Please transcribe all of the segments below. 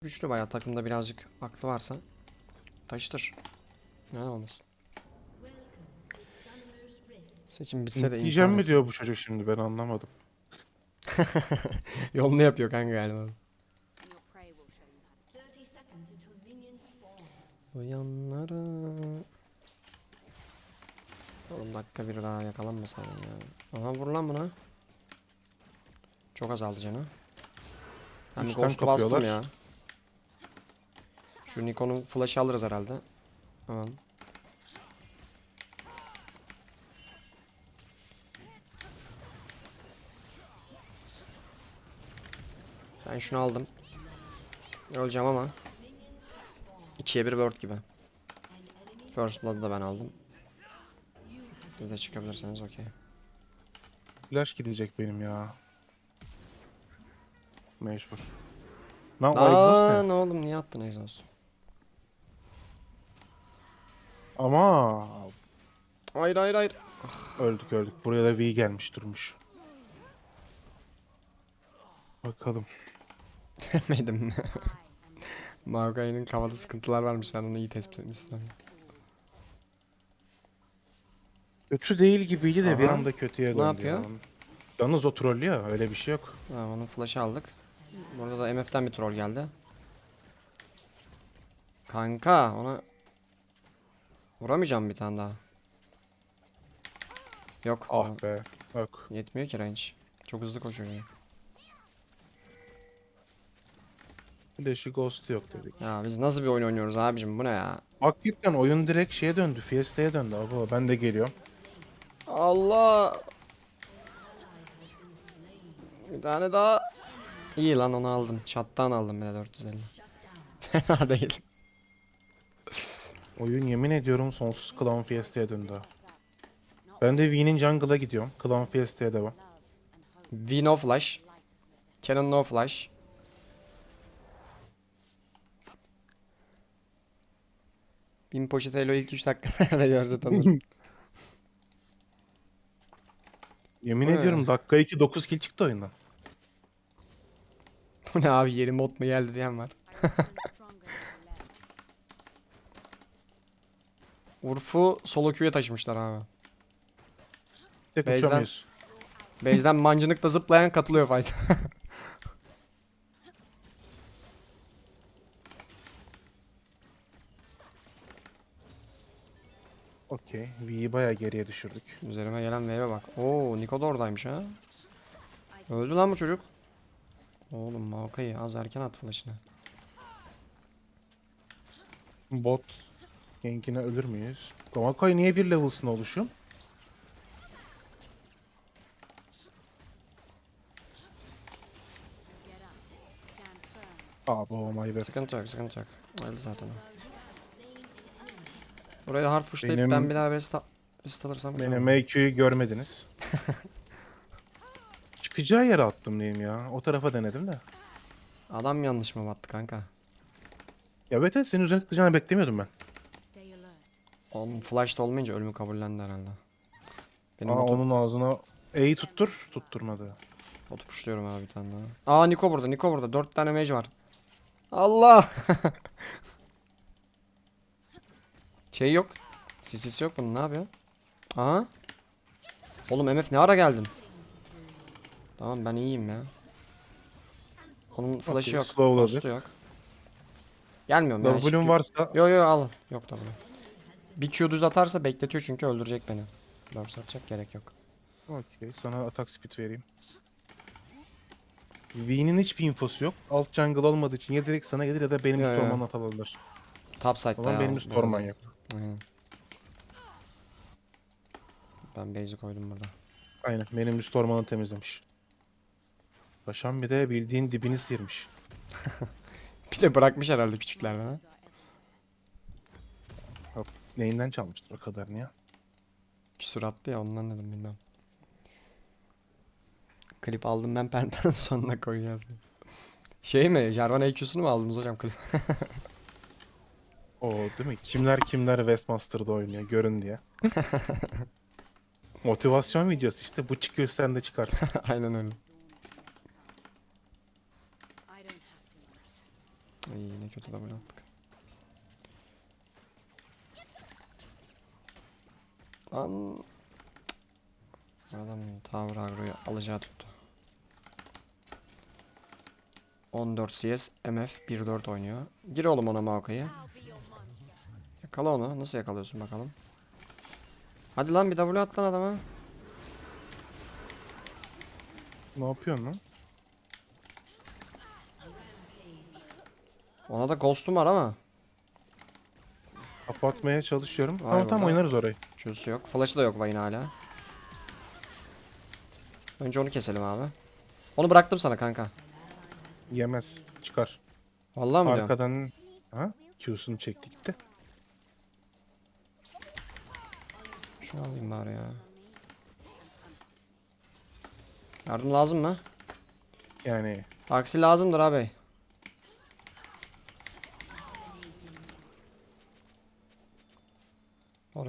Güçlü bayağı takımda birazcık aklı varsa taşıtır. Ne olmasın. Seçim bitse de Diyeceğim mi diyor bu çocuk şimdi ben anlamadım. Yolunu yapıyor kanka galiba. and your prey will show you how to 30 seconds until minions spawn. Uyanlara. Oğlum dakika bir daha yakalanmasaydın ya. Aha vur lan buna. Çok azaldı canı. Ben Üstten Ghost'u bastım kapıyorlar. ya. Şu Nikon'un flash'ı alırız herhalde. Tamam. Ben şunu aldım. Öleceğim ama. 2'ye 1 word gibi. First Blood'ı da ben aldım. Siz de çıkabilirseniz okey. Flash gidecek benim ya. Mecbur. Lan o Aa, egzoz ne? ne oğlum niye attın egzoz? Ama Hayır hayır hayır. öldük öldük. Buraya da V gelmiş durmuş. Bakalım. Demedim mi? Maokai'nin kafada sıkıntılar varmış sen onu iyi tespit etmişsin. Kötü değil gibiydi de bir Aha. anda kötüye döndü. yapıyor? ya. Yalnız o trollü ya öyle bir şey yok. Tamam onun flash'ı aldık. Burada da MF'den bir troll geldi. Kanka ona vuramayacağım bir tane daha. Yok. Ah be. Yok. Yetmiyor ki range. Çok hızlı koşuyor ya. Flash'ı ghost yok dedik. Ya biz nasıl bir oyun oynuyoruz abicim bu ne ya? Hakikaten oyun direkt şeye döndü. Fiesta'ya döndü abi. Ben de geliyorum. Allah! Bir tane daha. İyi lan onu aldım. Chat'tan aldım bir de 450. Fena değil. Oyun yemin ediyorum sonsuz Clown Fiesta'ya döndü. Ben de V'nin jungle'a gidiyorum. Clown Fiesta'ya devam. V no flash. Canon no flash. Bin poşet elo ilk 3 dakika görse tanırım. Yemin ne ediyorum dakika 2 9 kill çıktı oyundan. Bu ne abi yeni mod mu geldi diyen var. Urf'u solo queue'ya taşımışlar abi. Tek Base'den- uçamıyoruz. Base'den mancınıkla zıplayan katılıyor fight. Okey. V'yi bayağı geriye düşürdük. Üzerime gelen wave'e bak. Oo Niko da oradaymış ha. Öldü lan bu çocuk. Oğlum Maokai az erken at flash'ını. Bot Genkine ölür müyüz? Gomakoy niye bir level'sın oluşum? Aa bu my bad. Sıkıntı yok sıkıntı yok. Öldü zaten. Burayı hard pushlayıp Benim- ben bir daha rest, rest alırsam güzel Benim. MQ'yu görmediniz. Çıkacağı yere attım diyeyim ya. O tarafa denedim de. Adam yanlış mı battı kanka? Ya evet evet senin üzerine tıklayacağını beklemiyordum ben. Alert. Onun flash'ta olmayınca ölümü kabullendi herhalde. Benim Aa botu, onun ağzına E'yi tuttur. Tutturmadı. botu pushluyorum abi bir tane daha. Aa Niko burada Niko burada. 4 tane mage var. Allah! şey yok. CC'si yok bunun ne yapıyor? Aa. Oğlum MF ne ara geldin? Tamam ben iyiyim ya. Onun flash'ı yok. slowladı. Yok. Gelmiyorum ya. hiç W'un varsa Yo yo al. Yok tabii. Bir Q düz atarsa bekletiyor çünkü öldürecek beni. Burst atacak gerek yok. Okey sana atak speed vereyim. V'nin hiçbir infosu yok. Alt jungle olmadığı için ya direkt sana gelir ya da benim Ya, üst ya. ormanı atal alır. Top side'da O zaman ya. benim üst orman yok. Aynen. Ben base'i koydum burada. Aynen benim üst ormanı temizlemiş. Paşam bir de bildiğin dibini sıyırmış. Bir de bırakmış herhalde küçüklerden ha. Neyinden çalmıştır o kadarını ya? Küsur attı ya ondan dedim bilmem. Klip aldım ben penten sonuna koyacağız. Şey mi? Jarvan EQ'sunu mu aldınız hocam klip? O değil mi? Kimler kimler Westmaster'da oynuyor görün diye. Motivasyon videosu işte. Bu çıkıyor sen de çıkarsın. Aynen öyle. I don't have to. Ay ne kötü double attık. Lan. Adam Tower Agro'yu alacağı tuttu. 14 CS MF 1.4 oynuyor. Gir oğlum ona monster. Yakala onu. Nasıl yakalıyorsun bakalım. Hadi lan bir W at lan adama. Ne yapıyorsun lan? Ona da ghost'um var ama. Kapatmaya çalışıyorum. Ama tam oynarız orayı. Q'su yok. Flash'ı da yok Vayne hala. Önce onu keselim abi. Onu bıraktım sana kanka. Yemez. Çıkar. Vallahi mi diyorsun? Arkadan ha? Q'sunu çekti gitti. Şunu alayım bari ya. Yardım lazım mı? Yani Aksi lazımdır abi.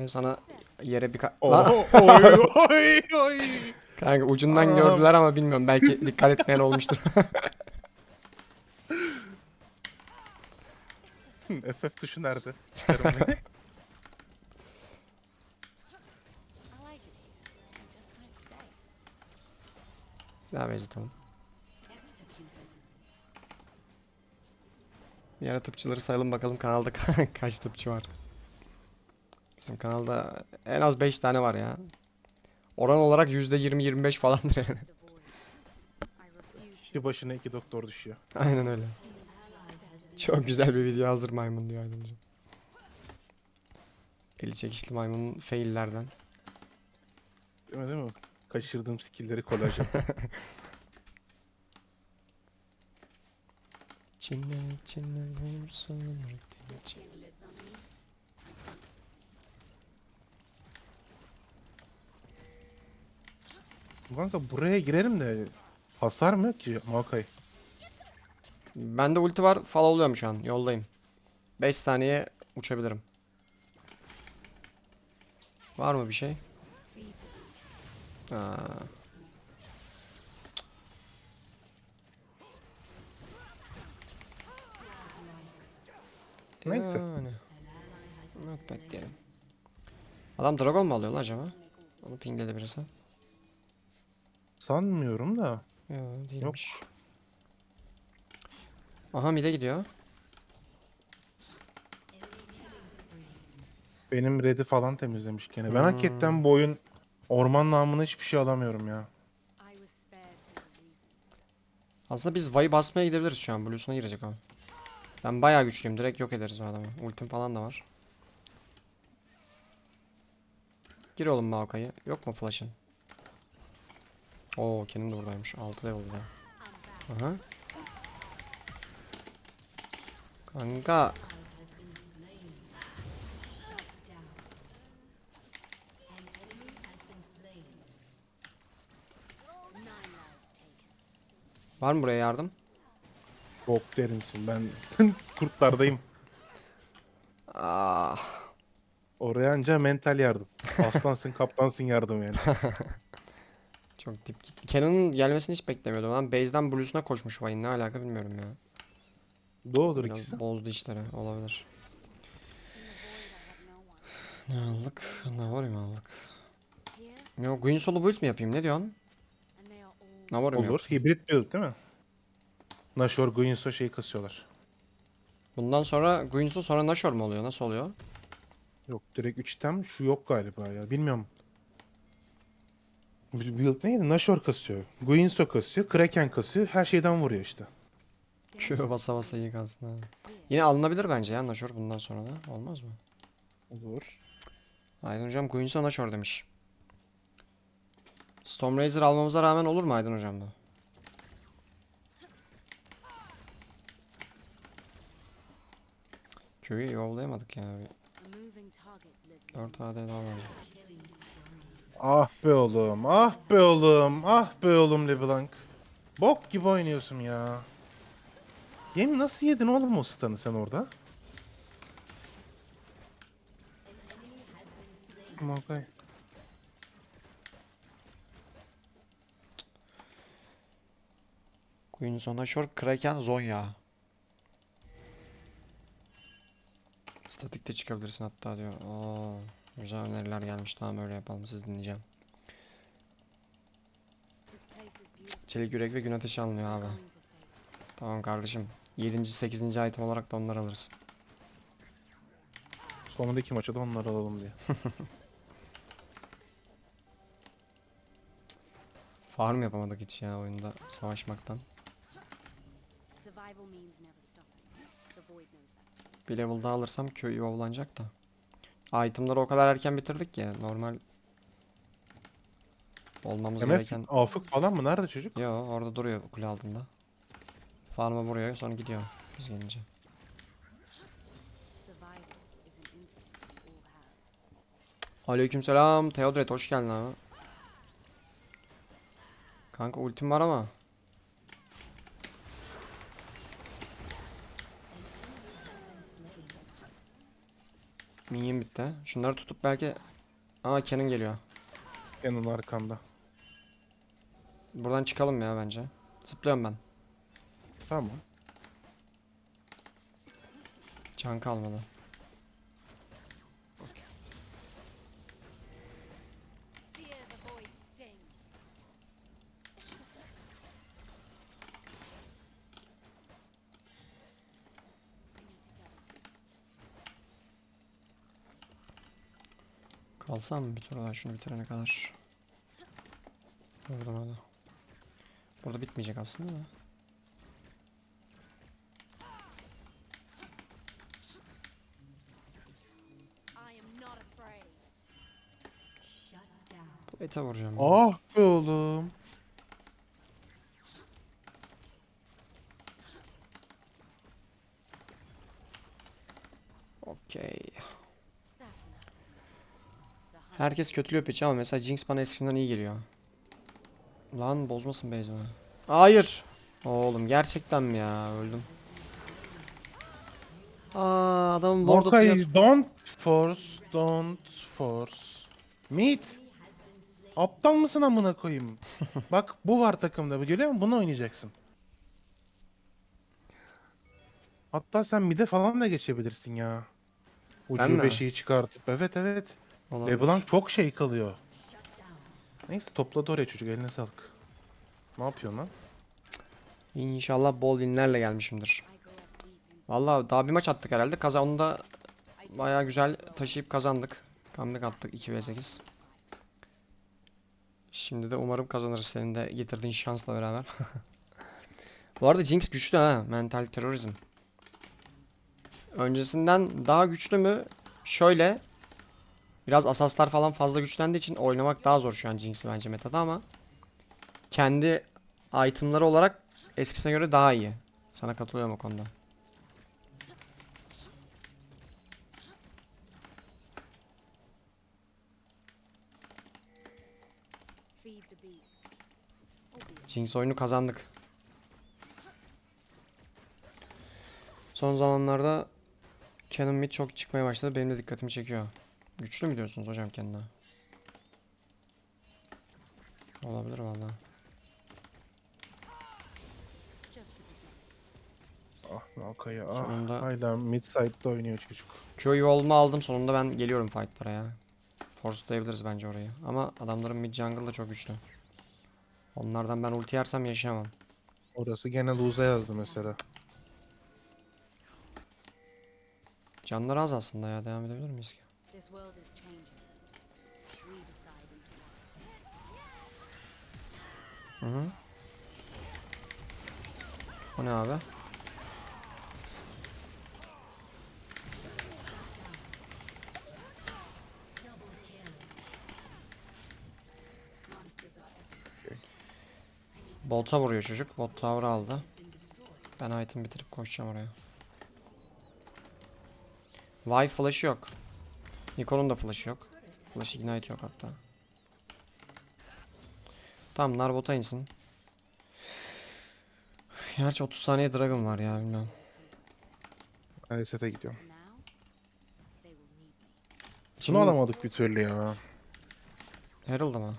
Oraya sana yere bir oy oy oy. Kanka ucundan Aa. gördüler ama bilmiyorum. Belki dikkat etmeyen olmuştur. FF tuşu nerede? Devam edelim. Diğer tıpçıları sayalım bakalım kanalda ka- kaç tıpçı var. Bizim kanalda en az 5 tane var ya. Oran olarak %20-25 falandır yani. Kişi başına iki doktor düşüyor. Aynen öyle. Çok güzel bir video hazır maymun diyor Aydın'cığım. Eli çekişli maymunun faillerden. Değil mi değil mi? Kaçırdığım skill'leri kolajen. Çinle çinle vursun. Kanka buraya girerim de hasar mı yok ki Maokai? Bende ulti var. Followluyorum şu an. Yoldayım. 5 saniye uçabilirim. Var mı bir şey? Aa. Neyse. Yani. Yok bekleyelim. Adam dragon mu alıyor lan acaba? Onu pingledi birisi. Sanmıyorum da. Yok değilmiş. Aha mid'e gidiyor. Benim red'i falan temizlemiş gene. Ben Hmm. hakikaten bu oyun orman namına hiçbir şey alamıyorum ya. Aslında biz Vay'ı basmaya gidebiliriz şu an. Blue'suna girecek o. Ben bayağı güçlüyüm. Direkt yok ederiz o adamı. Ultim falan da var. Gir oğlum Maokai'ye. Yok mu flash'ın? Oo Kenan de buradaymış. 6 level bir daha. Aha. Kanka. Var mı buraya yardım? Bok derinsin ben kurtlardayım. Ah. Oraya anca mental yardım. Aslansın kaptansın yardım yani. Çok dip gitti. Kenan'ın gelmesini hiç beklemiyordum lan. Base'den Blue'suna koşmuş Vayne. Ne alaka bilmiyorum ya. Doğudur Biraz ikisi. bozdu işleri. Olabilir. Ne aldık? Ne var mı aldık? Here, Ne o Green Solo build mi yapayım? Ne diyorsun? var mı Olur. yoksa? Hibrit build değil mi? Nashor, Guinsoo şeyi kasıyorlar. Bundan sonra Guinsoo sonra Nashor mu oluyor? Nasıl oluyor? Yok direkt 3 item şu yok galiba ya bilmiyorum. Bu Build neydi? Nashor kasıyor. Guinsoo kasıyor. Kraken kasıyor. Her şeyden vuruyor işte. Q basa basa iyi kalsın ha. Yine alınabilir bence ya Nashor bundan sonra da. Olmaz mı? Olur. Aydın hocam Guinsoo Nashor demiş. Stormraiser almamıza rağmen olur mu Aydın hocam bu? Q'yu yollayamadık ya. a moving target lives 4 AD daha var. Ah be oğlum. Ah be oğlum. Ah be oğlum LeBlanc. Bok gibi oynuyorsun ya. Yemi nasıl yedin oğlum o stun'ı sen orada? Okay. Guinsoo Nashor Kraken Zonya. Statikte çıkabilirsin hatta diyor. Oo, güzel öneriler gelmiş. Tamam öyle yapalım. Siz dinleyeceğim. Çelik yürek ve gün ateşi alınıyor abi. Tamam kardeşim. 7. 8. item olarak da onları alırız. Sonraki maça da onları alalım diye. Farm yapamadık hiç ya oyunda savaşmaktan. Bir level daha alırsam köy evolve'lanacak da. Itemları o kadar erken bitirdik ki normal olmamız MF gereken. afık falan mı? Nerede çocuk? Yo orada duruyor kule altında. Farm'a vuruyor sonra gidiyor biz gelince. Aleykümselam Theodoret hoş geldin abi. Kanka ultim var ama. Minion bitti. Şunları tutup belki... Aa Canon geliyor. Yanın arkanda. Buradan çıkalım ya bence. Zıplıyorum ben. Tamam. Can kalmadı. Kalsam mı bir tur daha şunu bitirene kadar. Vurdum hadi. Burada bitmeyecek aslında da. Bu ete vuracağım. Ah be oğlum. Herkes kötülüyor piçi ama mesela Jinx bana eskisinden iyi geliyor. Lan bozmasın base'imi. Hayır. Oğlum gerçekten mi ya? Öldüm. Aa adamın ward atıyor. Okay, don't force, don't force. Meat. Aptal mısın amına koyayım? Bak bu var takımda. Görüyor musun? Bunu oynayacaksın. Hatta sen mide falan da geçebilirsin ya. Ucu beşiği çıkartıp. Evet evet. Olabilir. LeBlanc çok şey kalıyor. Neyse topladı oraya çocuk eline sağlık. Ne yapıyorsun lan? İnşallah bol winlerle gelmişimdir. Vallahi daha bir maç attık herhalde. Kaza onu da bayağı güzel taşıyıp kazandık. Comeback attık 2v8. Şimdi de umarım kazanırız senin de getirdiğin şansla beraber. Bu arada Jinx güçlü ha. Mental terörizm. Öncesinden daha güçlü mü? Şöyle. Biraz asaslar falan fazla güçlendiği için oynamak daha zor şu an Jinx'i bence metada ama kendi itemları olarak eskisine göre daha iyi. Sana katılıyorum o konuda. Jinx oyunu kazandık. Son zamanlarda Canon mid çok çıkmaya başladı. Benim de dikkatimi çekiyor. Güçlü mü diyorsunuz hocam kendine? Olabilir valla. just a bit. Ah Nalkaya ah. Sonunda- Hala mid side'da oynuyor çocuk. Q yolunu aldım. Sonunda ben geliyorum fightlara ya. Forcelayabiliriz bence orayı. Ama adamların mid jungle da çok güçlü. Onlardan ben ulti yersem yaşayamam. Orası gene lose'a yazdı mesela. Canları az aslında ya. Devam edebilir miyiz ki? This world is changing. We decide into Hı hı. O ne abi? Bota vuruyor çocuk. Bot tower aldı. Ben item bitirip koşacağım oraya. Vi flash yok. Nikon'un da flash yok. Flash ignite yok hatta. Tamam nar bota insin. Gerçi 30 saniye dragon var ya bilmiyorum. Resete gidiyorum. me. Şunu alamadık bir türlü ya. Herald'ı mı?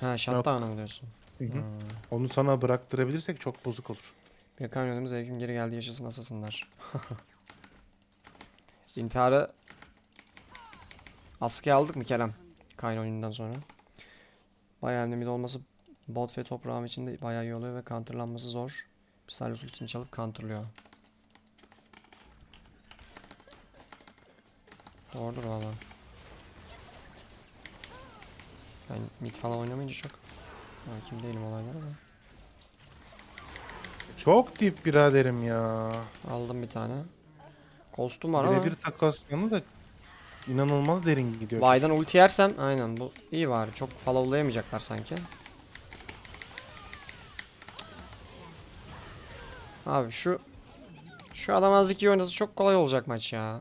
Ha shutdown'ı mı diyorsun? Hı hı. Hmm. Onu sana bıraktırabilirsek çok bozuk olur. Bir kamyonumuz evkim geri geldi yaşasın asasınlar. İntiharı Askıya aldık mı Kerem? Kayn oyunundan sonra. Bayağı önemli olması bot ve top roam için de bayağı iyi oluyor ve counterlanması zor. Sylas ultisini çalıp counterlıyor. Doğrudur valla. Ben mid falan oynamayınca çok hakim değilim olaylara da. Çok dip biraderim ya. Aldım bir tane. Kostüm var ama. Birebir takaslanı da inanılmaz derin gidiyor. Vay'dan ulti yersem aynen bu iyi var. Çok followlayamayacaklar sanki. Abi şu şu adam az iki oynasa çok kolay olacak maç ya.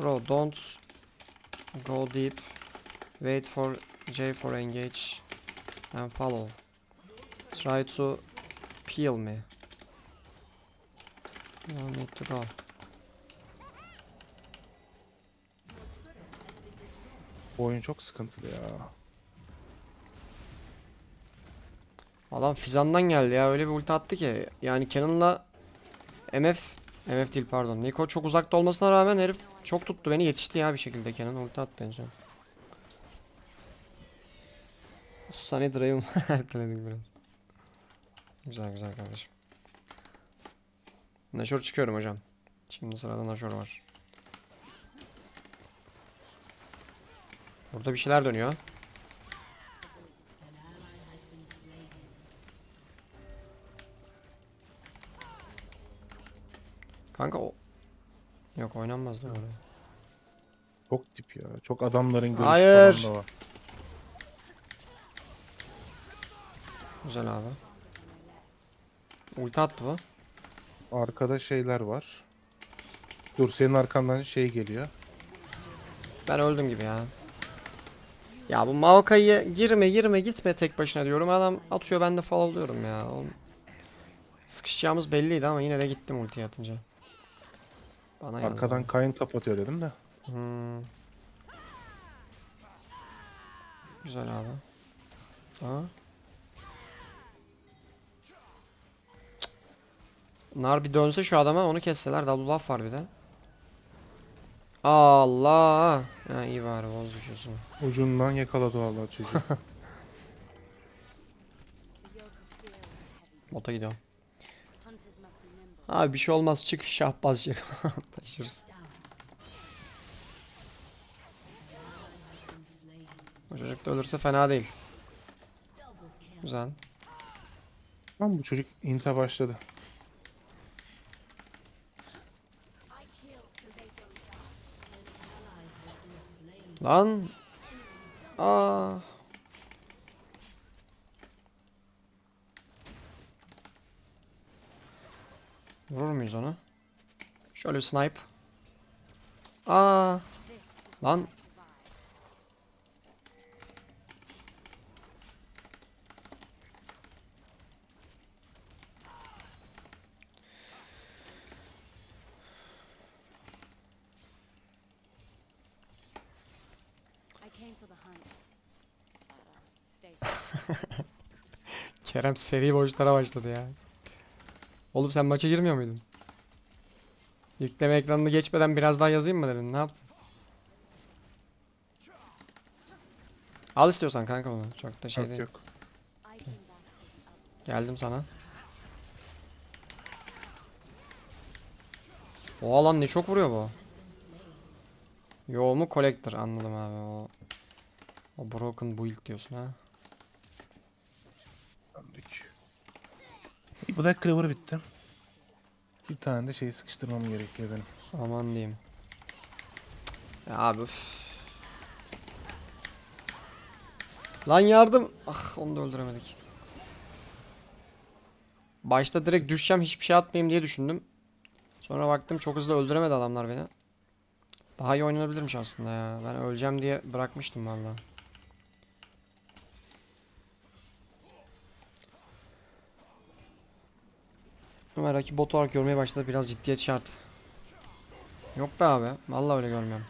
Bro don't go deep. Wait for J for engage and follow. Try to peel me. No need to go. Bu oyun çok sıkıntılı ya. Adam Fizan'dan geldi ya öyle bir ulti attı ki yani Cannon'la MF MF değil pardon Niko çok uzakta olmasına rağmen herif çok tuttu beni yetişti ya bir şekilde Cannon ulti attı en son. Sunny Drive'ı erteledik biraz. Güzel güzel kardeşim. Nashor çıkıyorum hocam. Şimdi sırada Nashor var. Burada bir şeyler dönüyor. Kanka o... Yok oynanmaz değil mi oraya? Çok dip ya. Çok adamların görüşü Hayır. falan da var. Güzel abi. Ulti attı bu. Arkada şeyler var. Dur senin arkandan şey geliyor. Ben öldüm gibi ya. Ya bu Maokai'ye girme girme gitme tek başına diyorum. Adam atıyor ben de followluyorum ya. Oğlum. Sıkışacağımız belliydi ama yine de gittim ultiye atınca. Bana yazdı. Arkadan kayın kapatıyor dedim de. Hmm. Güzel abi. Aa. Nar bir dönse şu adama onu kesseler double buff var bir de. Allah. Ha iyi bari boz düşüyorsun. Ucundan yakaladı vallahi çocuğu. Bota gidiyorum. Abi bir şey olmaz çık şahbaz çık. Taşırız. O çocuk da ölürse fena değil. Güzel. Lan bu çocuk inta başladı. Lan. Aa. Vurur muyuz onu? Şöyle bir snipe. Aa. Lan. Kerem seri boşlara başladı ya. Oğlum sen maça girmiyor muydun? Yükleme ekranını geçmeden biraz daha yazayım mı dedin? Ne yaptın? Al istiyorsan kanka bunu. Çok da şey yok değil. yok. Geldim sana. O alan ne çok vuruyor bu. Yo mu collector anladım abi o. O broken build diyorsun ha. Döndük. İyi, Black Clover bitti. Bir tane de şey sıkıştırmam gerekiyor benim. Aman diyeyim. Ya abi üf. Lan yardım. Ah onu da öldüremedik. Başta direkt düşeceğim hiçbir şey atmayayım diye düşündüm. Sonra baktım çok hızlı öldüremedi adamlar beni. Daha iyi oynanabilirmiş aslında ya. Ben öleceğim diye bırakmıştım valla. Ama rakip bot olarak görmeye başladı biraz ciddiyet şart. Yok be abi. Vallahi öyle görmüyorum.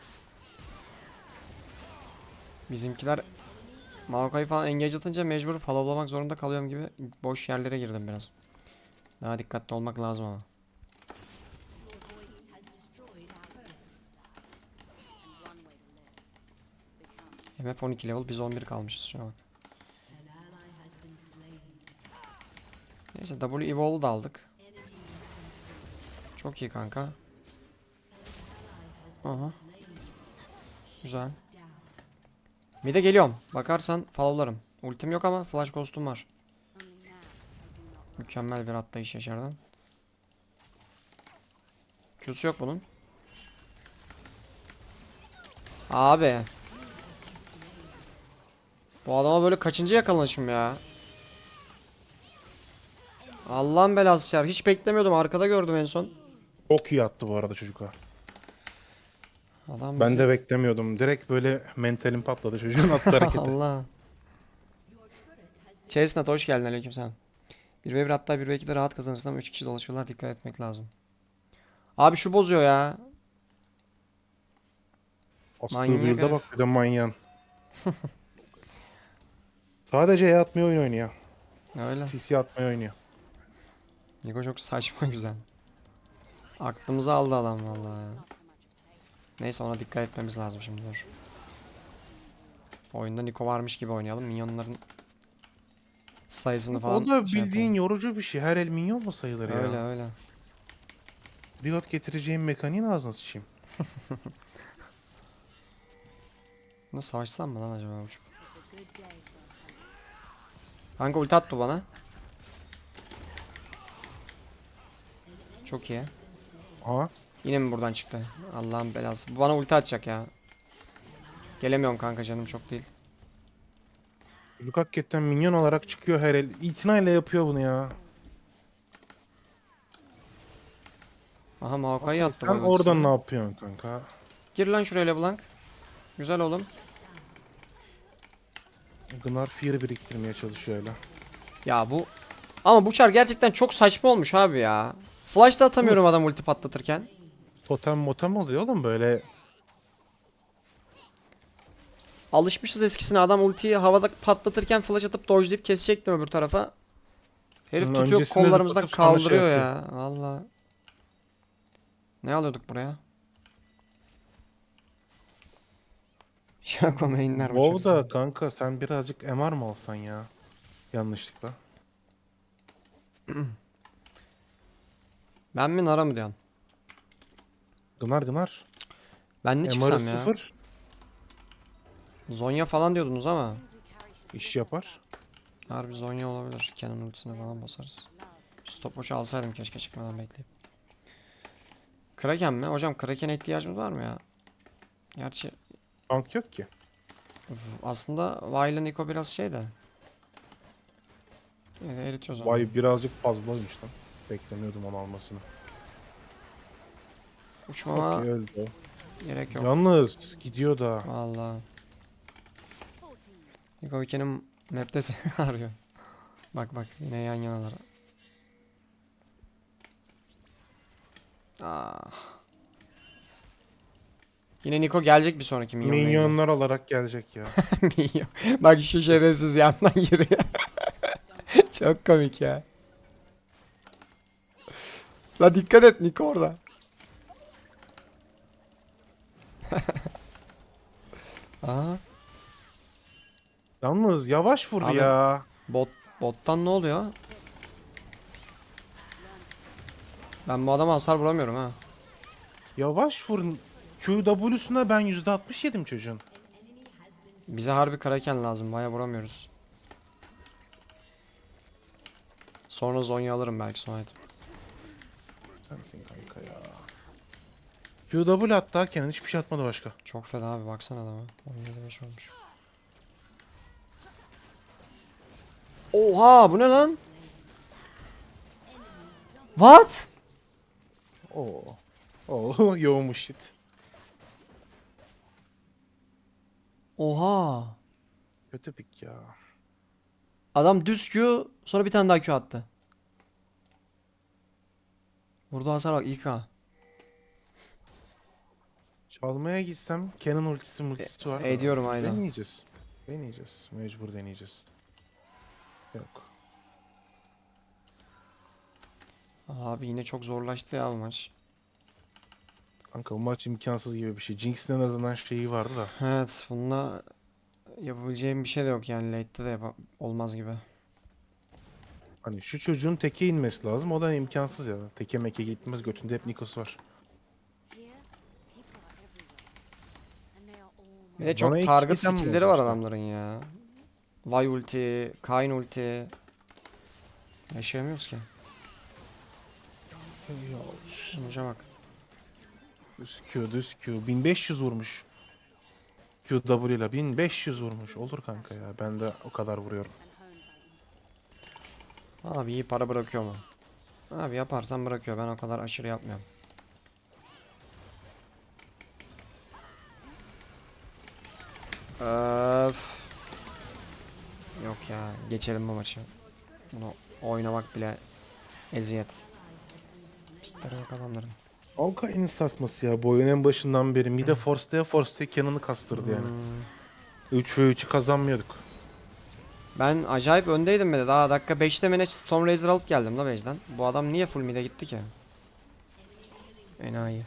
Bizimkiler Maokai falan engage atınca mecbur followlamak zorunda kalıyorum gibi boş yerlere girdim biraz. Daha dikkatli olmak lazım ama. MF 12 level biz 11 kalmışız bak. An. Neyse W Evolve'u da aldık. Çok iyi kanka. Aha. Güzel. Mid'e geliyorum. Bakarsan followlarım. Ultim yok ama flash ghost'um var. Mükemmel bir atlayış Yaşar'dan. Q'su yok bunun. Abi. Bu adama böyle kaçıncı yakalanışım ya. Allah'ın belası çar. Hiç beklemiyordum. Arkada gördüm en son. Çok iyi attı bu arada çocuk ha. Adam Ben bizi- de beklemiyordum. Direkt böyle mentalim patladı çocuğun attığı hareketi. Allah. Chestnut hoş geldin aleykümselam. 1v1 hatta 1v2'de rahat kazanırsın ama 3 kişi dolaşıyorlar dikkat etmek lazım. Abi şu bozuyor ya. Astığı Manyak herif. bak bir de manyan. Sadece E atmayı oyun oynuyor. Öyle. CC atmayı oynuyor. Niko çok saçma güzel. Aklımızı aldı adam vallahi. ya. Not so much a play. Neyse ona dikkat etmemiz lazım şimdi dur. Oyunda Niko varmış gibi oynayalım. Minyonların sayısını falan o da şey bildiğin yapalım. yorucu bir şey. Her el minyon mu sayılır ya? Öyle öyle. Riot getireceğim mekaniğin ağzına sıçayım. Bunu savaşsam mı lan acaba hunt. Kanka ulti attı bana. Çok iyi. Aha. Yine mi buradan çıktı? Allah'ın belası. Bu bana ulti atacak ya. Gelemiyorum kanka canım çok değil. Çocuk hakikaten minyon olarak çıkıyor her el. İtinayla yapıyor bunu ya. Aha Maokai'yi attı Sen bak oradan ne yapıyorsun kanka? Gir lan şuraya LeBlanc. Güzel oğlum. Gnar fear biriktirmeye çalışıyor öyle. Ya bu... Ama bu çar gerçekten çok saçma olmuş abi ya. Flash da atamıyorum adam ulti patlatırken. Totem motem oluyor oğlum böyle. Alışmışız eskisine adam ultiyi havada patlatırken flash atıp dodge'layıp kesecektim öbür tarafa. Herif Bunun tutuyor öncesinde kollarımızdan zıplatıp sonra şey kaldırıyor yapıyor. ya. Valla. Ne alıyorduk buraya? Şako mainler bu çok WoW'da kanka sen birazcık MR mı alsan ya? Yanlışlıkla. Ben mi Nara mı diyorsun? Gnar Gnar. Ben ne çıksam ya? sıfır. Zonya falan diyordunuz ama. İş yapar. Harbi Zonya olabilir. Canon ultisine falan basarız. love. Stopwatch'u alsaydım keşke çıkmadan bekleyip. Kraken mi? Hocam Kraken'e ihtiyacımız var mı ya? Gerçi Tank yok ki. aslında Vi ile Niko biraz şey de. De eritiyoruz onu. Vay birazcık fazlaymış lan. Beklemiyordum onu almasını. Uçmama Okey öldü. gerek yok. Yalnız gidiyor da. Valla. 14. Niko Weekend'in map'te seni arıyor. Bak bak yine yan yanalar. Ah. Yine Niko gelecek bir sonraki minyon. Minyonlar olarak gelecek ya. Minyon. Bak şu şerefsiz yandan yürüyor. Çok komik ya. La dikkat et Niko orada. Aha. Yalnız yavaş vur Abi- ya. Bot bottan ne oluyor? Ben bu adama hasar vuramıyorum ha. Yavaş vur. QW'suna ben %60 yedim çocuğun. Bize harbi Kraken lazım. Baya vuramıyoruz. Sonra Zonya alırım belki sonra. Sensin kanka ya. QW hatta Kenan hiçbir şey atmadı başka. Çok feda abi baksana adama. 17-5 olmuş. Oha bu ne lan? What? Oo. Oo yoğunmuş shit. Oha. Kötü pik ya. Adam düz Q sonra bir tane daha Q attı. Burada hasar bak İK. Çalmaya gitsem Kenan ultisi multisi var. da. ediyorum aynen. Deneyeceğiz. Deneyeceğiz. Mecbur deneyeceğiz. Yok. Abi yine çok zorlaştı ya bu maç. Kanka bu maç imkansız gibi bir şey. Jinx'in azından şeyi vardı da. Evet bununla yapabileceğim bir şey de yok yani late'te de olmaz gibi. Hani şu çocuğun teke inmesi lazım. O da imkansız ya. Teke meke gitmez. Götünde hep Nikos var. Bir de çok Bana target skill'leri var adamların ya. Vay ulti, Kayn ulti. Yaşayamıyoruz ki. Sonuca bak. Düz Q, düz Q. 1500 vurmuş. QW ile 1500 vurmuş. Olur kanka ya. Ben de o kadar vuruyorum. Abi iyi para bırakıyor mu? Abi yaparsan bırakıyor. Ben o kadar aşırı yapmıyorum. Öf. Yok ya. Geçelim bu maçı. Bunu oynamak bile eziyet. Pikleri yok adamların. Alkain'in satması ya. Bu oyunun en başından beri. Mide force'laya force'laya Cannon'ı kastırdı yani. Hmm. 3 ve 3'ü kazanmıyorduk. Ben acayip öndeydim bir de. Daha dakika 5'te mi ne Stormraiser alıp geldim la base'den. Bu adam niye full mid'e gitti ki? Enayi.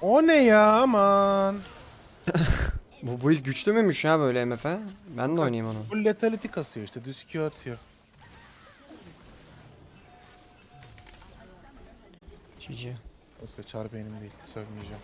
O ne ya aman. Bu build güçlü müymüş ya böyle MF'e? Ben de oynayayım onu. Bu letality kasıyor işte. Düz Q atıyor. GG. Oysa çar benim değil. Sövmeyeceğim.